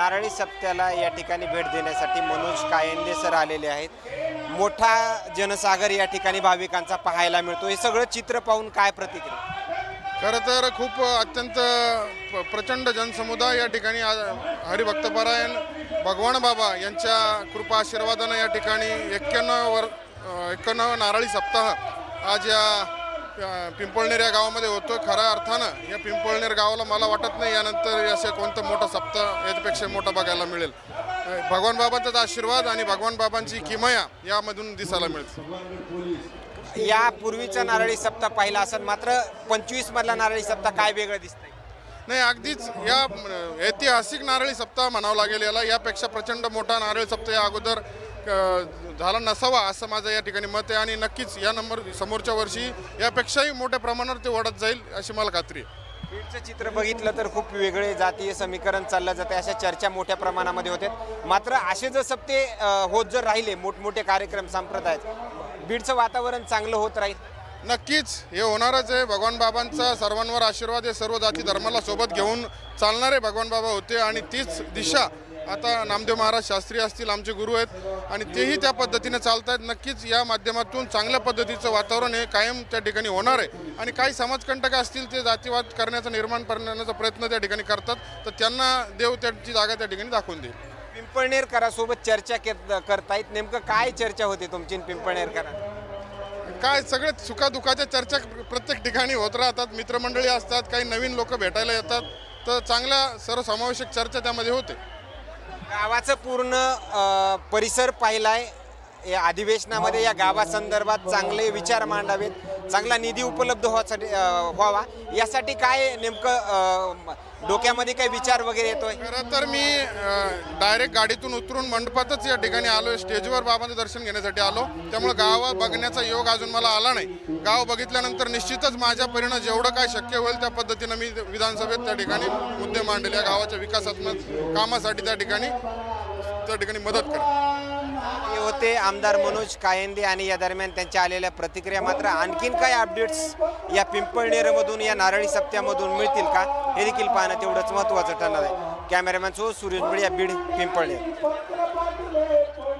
नारळी सप्त्याला या ठिकाणी भेट देण्यासाठी मनोज कायंदे सर आलेले आहेत. मोठा जनसागर या ठिकाणी भाविकांचा पाहायला मिळतो. हे सगळं चित्र पाहून काय प्रतिक्रिया? खरं तर खूप अत्यंत प- प्रचंड जनसमुदाय या ठिकाणी हरिभक्तपरायण भगवान बाबा यांच्या कृपा आशीर्वादानं या ठिकाणी एक्क्याण्णव वर एक्क्याण्णव नारळी सप्ताह आज या पिंपळनेर या गावामध्ये होतो. खऱ्या अर्थानं या पिंपळनेर गावाला मला वाटत नाही यानंतर असे कोणतं मोठं सप्ताह याच्यापेक्षा मोठं बघायला मिळेल. भगवान बाबांचाच आशीर्वाद आणि भगवान बाबांची किमया यामधून दिसायला मिळते. या पूर्वीचा नारळी सप्ताह पाहिला असेल मात्र पंचवीस मधला नारळी सप्ताह काय वेगळं दिसतंय? नाही अगदीच या ऐतिहासिक नारळी सप्ताह म्हणावं लागेल याला. यापेक्षा प्रचंड मोठा नारळी सप्ताह या अगोदर झाला नसावा असं माझं या ठिकाणी मत आहे आणि नक्कीच या नंबर समोरच्या वर्षी यापेक्षाही मोठ्या प्रमाणावर ते वाढत जाईल अशी मला खात्री आहे. बीडचं चित्र बघितलं तर खूप वेगळे जातीय समीकरण चाललं जाते अशा चर्चा मोठ्या प्रमाणामध्ये होते मात्र असे जर सप्ते अ, होत जर राहिले मोठमोठे कार्यक्रम संप्रदाय बीडचं वातावरण चांगलं होत राहील? नक्कीच हे होणारच आहे. भगवान बाबांचा सर्वांवर आशीर्वाद आहे. सर्व जाती धर्माला सोबत घेऊन चालणारे भगवान बाबा होते आणि तीच दिशा आता नामदेव महाराज शास्त्री असतील आमचे गुरु आहेत आणि तेही त्या पद्धतीने चालत आहेत नक्कीच या माध्यमातून चांगल्या पद्धतीचं वातावरण हे कायम त्या ठिकाणी होणार आहे. आणि काही समाजकंटक असतील ते जातीवाद करण्याचा निर्माण करण्याचा प्रयत्न त्या ठिकाणी करतात तर त्यांना देव त्यांची जागा त्या ठिकाणी दाखवून देईल. पिंपळनेरकरासोबत चर्चा करतायत. नेमकं काय चर्चा होते तुमची आणि पिंपळनेरकरांची काय सगळे सुखादुखाच्या चर्चा प्रत्येक ठिकाणी होत राहतात. मित्रमंडळी असतात काही नवीन लोक भेटायला येतात. तर चांगल्या सर्वसमावेशक चर्चा त्यामध्ये होते. गावाचं पूर्ण परिसर पाहिलाय. या अधिवेशनामध्ये या गावासंदर्भात चांगले विचार मांडावेत चांगला निधी उपलब्ध व्हासाठी व्हावा. यासाठी काय नेमकं डोक्यामध्ये काही विचार वगैरे येतोय? खरं तर मी डायरेक्ट गाडीतून उतरून मंडपातच या ठिकाणी आलो स्टेजवर बाबांचं दर्शन घेण्यासाठी आलो. त्यामुळे गाव बघण्याचा योग अजून मला आला नाही. गाव बघितल्यानंतर निश्चितच माझ्या परिणाम जेवढं काय शक्य होईल त्या पद्धतीनं मी विधानसभेत त्या ठिकाणी मुद्दे मांडले. या गावाच्या विकासात्मक कामासाठी त्या ठिकाणी त्या ठिकाणी मदत करेन. होते आमदार मनोज कायंदे आणि या दरम्यान त्यांच्या आलेल्या प्रतिक्रिया मात्र आणखीन काय अपडेट्स या पिंपळनेरमधून या नारळी सप्त्यामधून मिळतील का? हे देखील पाहणं तेवढंच महत्त्वाचं ठरणार आहे. कॅमेरामॅन सो सुरेश या बीड पिंपळनेर.